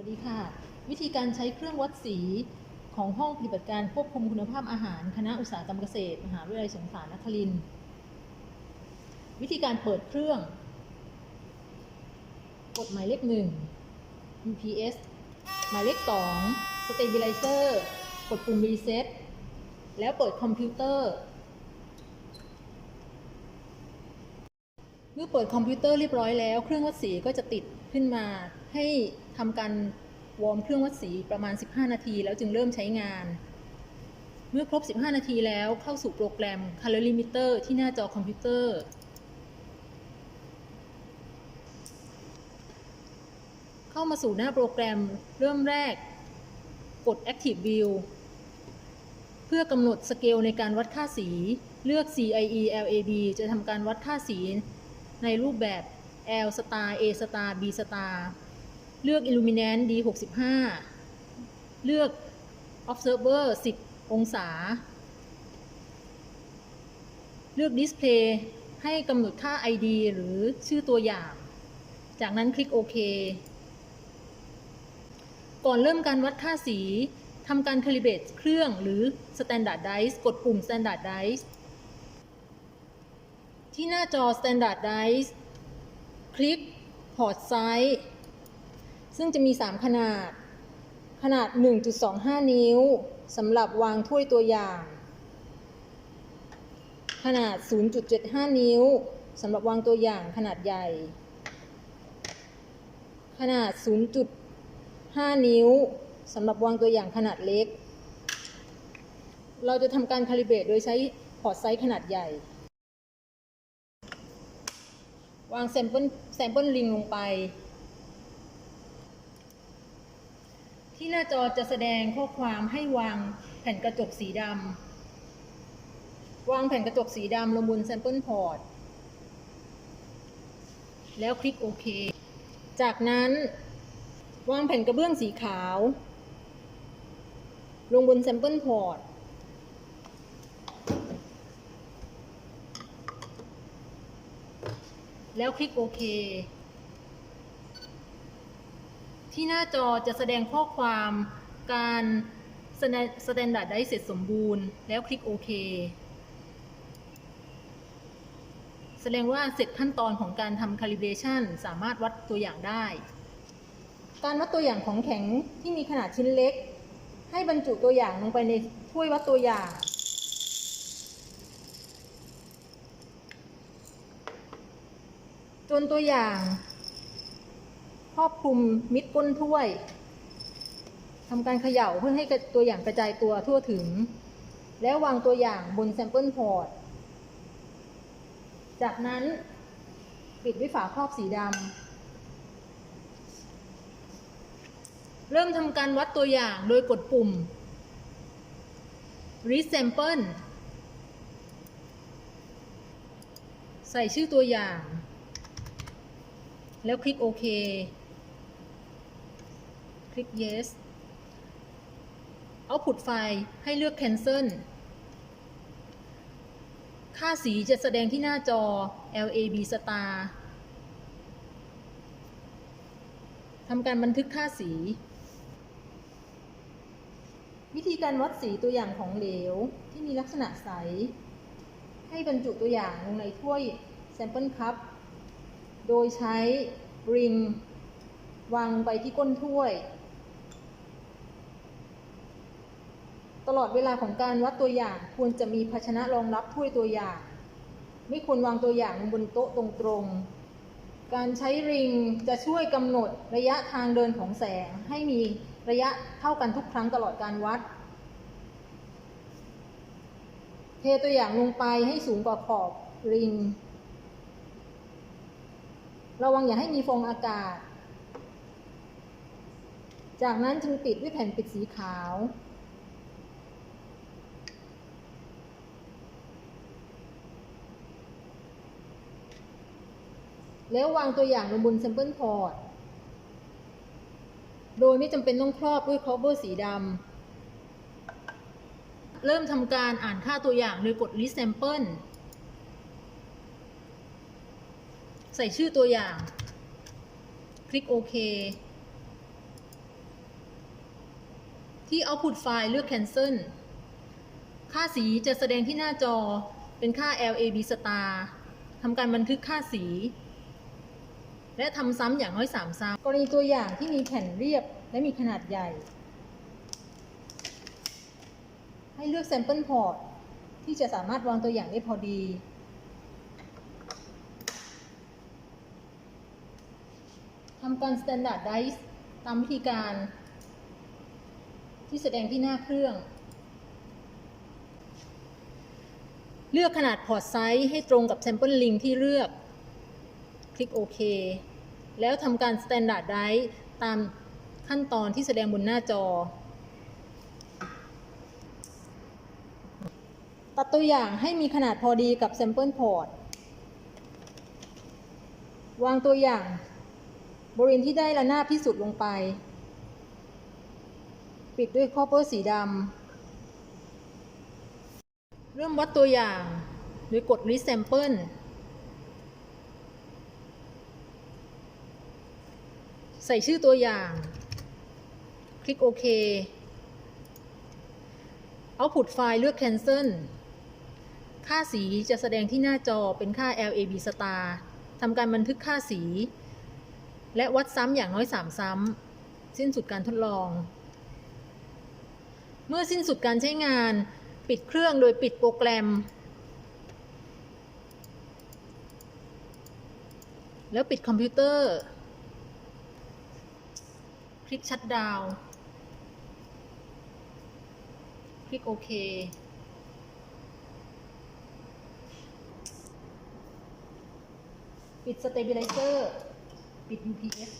วัสดีค่ะ วิธีการใช้เครื่องวัดสีของห้องปฏิบัติการควบคุมคุณภาพอาหาร คณะอุตสาหกรรมเกษตร มหาวิทยาลัยสงขลานครินทร์วิธีการเปิดเครื่อง กดหมายเลขหนึ่ง UPS หมายเลขสอง Stabilizer กดปุ่ม Reset แล้วเปิดคอมพิวเตอร์ เมื่อเปิดคอมพิวเตอร์เรียบร้อยแล้ว เครื่องวัดสีก็จะติดขึ้นมา ให้ทำการวอร์มเครื่องวัดสีประมาณ 15 นาที แล้วจึงเริ่มใช้งาน เมื่อครบ 15 นาทีแล้วเข้าสู่โปรแกรม Calorie Meter ที่หน้าจอคอมพิวเตอร์ เข้ามาสู่หน้าโปรแกรมเริ่มแรก กด Active View เพื่อกำหนดสเกลในการวัดค่าสี เลือก CIE LAB จะทำการวัดค่าสีในรูปแบบ L star A star B star เลือก Illuminant D65 เลือก Observer 10 องศา เลือก Display ให้กำหนดค่า ID หรือชื่อตัวอย่าง จากนั้นคลิกโอเคก่อนเริ่มการวัดค่าสีทำการคาลิเบรตเครื่องหรือ Standardize กดปุ่ม Standardize ที่หน้าจอ Standardize คลิก Port Size ซึ่งจะมี 3 ขนาด ขนาด 1.25 นิ้วสำหรับวางถ้วยตัวอย่าง ขนาด 0.75 นิ้วสำหรับวางตัวอย่างขนาดใหญ่ ขนาด 0.5 นิ้วสำหรับวางตัวอย่างขนาดเล็ก เราจะทำการคาลิเบรตโดยใช้พอร์ตไซส์ขนาดใหญ่ วางแซมเปิลแซมเปิลลิงลงไป ที่หน้าจอจะแสดงข้อความให้วางแผ่นกระจกสีดำวางแผ่นกระจกสีดำลงบนแซมเปิลพอร์ตแล้วคลิกโอเค จากนั้น วางแผ่นกระเบื้องสีขาว ลงบนแซมเปิลพอร์ตแล้วคลิกโอเค ที่หน้าจอจะแสดงข้อความการสแตนดาร์ดได้เสร็จสมบูรณ์ แล้วคลิกโอเค แสดงว่าเสร็จขั้นตอนของการทำ calibration สามารถวัดตัวอย่างได้ การวัดตัวอย่างของแข็งที่มีขนาดชิ้นเล็ก ให้บรรจุตัวอย่างลงไปในถ้วยวัดตัวอย่างจนตัวอย่าง ครอบคลุมมิดก้นถ้วยทำการเขย่าเพื่อให้ตัวอย่างกระจายตัวทั่วถึง แล้ววางตัวอย่างบนแซมเปิลพอร์ตจากนั้นปิดด้วยฝาครอบสีดำเริ่มทำการวัดตัวอย่างโดยกดปุ่ม resample ใส่ชื่อตัวอย่าง แล้วคลิกโอเค ลิก yes output ไฟล์ให้เลือก cancel ค่าสีจะแสดงที่หน้าจอ LAB star ทำการบันทึกค่าสี วิธีการวัดสีตัวอย่างของเหลวที่มีลักษณะใส ให้บรรจุตัวอย่างลงในถ้วย sample cup โดยใช้ริงวางไปที่ก้นถ้วย ตลอดเวลาของการวัดตัวอย่างควรจะมีภาชนะรองรับถ้วยตัวอย่าง ไม่ควรวางตัวอย่างบนโต๊ะตรงๆ การใช้ริงจะช่วยกำหนดระยะทางเดินของแสง ให้มีระยะเท่ากันทุกครั้งตลอดการวัด เทตัวอย่างลงไปให้สูงกว่าขอบริง ระวังอย่าให้มีฟองอากาศ จากนั้นจึงปิดด้วยแผ่นปิดสีขาว แล้ววางตัวอย่างลงบน sample port โดยไม่จำเป็นต้องครอบด้วย cover สีดำ เริ่มทำการอ่านค่าตัวอย่างโดยกด resample ใส่ชื่อตัวอย่าง คลิกโอเค ที่ Output File เลือก Cancel ค่าสีจะแสดงที่หน้าจอเป็นค่า LAB star ทำการบันทึกค่าสี และทำซ้ำอย่างน้อย3ซ้ำกรณีตัวอย่างที่มีแผ่นเรียบและมีขนาดใหญ่ ให้เลือก Sample Port ที่จะสามารถวางตัวอย่างได้พอดี ทำการ Standardize ตามวิธีการ ที่แสดงที่หน้าเครื่อง เลือกขนาดพอร์ตไซส์ให้ตรงกับ Sample Link ที่เลือก คลิกโอเคแล้วทำการ Standardize ตามขั้นตอนที่แสดงบนหน้าจอ ตัดตัวอย่างให้มีขนาดพอดีกับ Sample Port วางตัวอย่าง บริเวณที่ได้ระนาบที่สุดลงไป ปิดด้วยคอปเปอร์สีดำ เริ่มวัดตัวอย่าง โดยกด Resample ใส่ชื่อตัวอย่าง คลิกโอเค Output File เลือก Cancel ค่าสีจะแสดงที่หน้าจอเป็นค่า LAB star ทำการบันทึกค่าสี และวัดซ้ำอย่างน้อย 3 ซ้ำ สิ้นสุดการทดลอง เมื่อสิ้นสุดการใช้งาน ปิดเครื่องโดยปิดโปรแกรม แล้วปิดคอมพิวเตอร์ คลิกชัดดาวคลิกโอเค ปิด Stabilizer ปิด UPS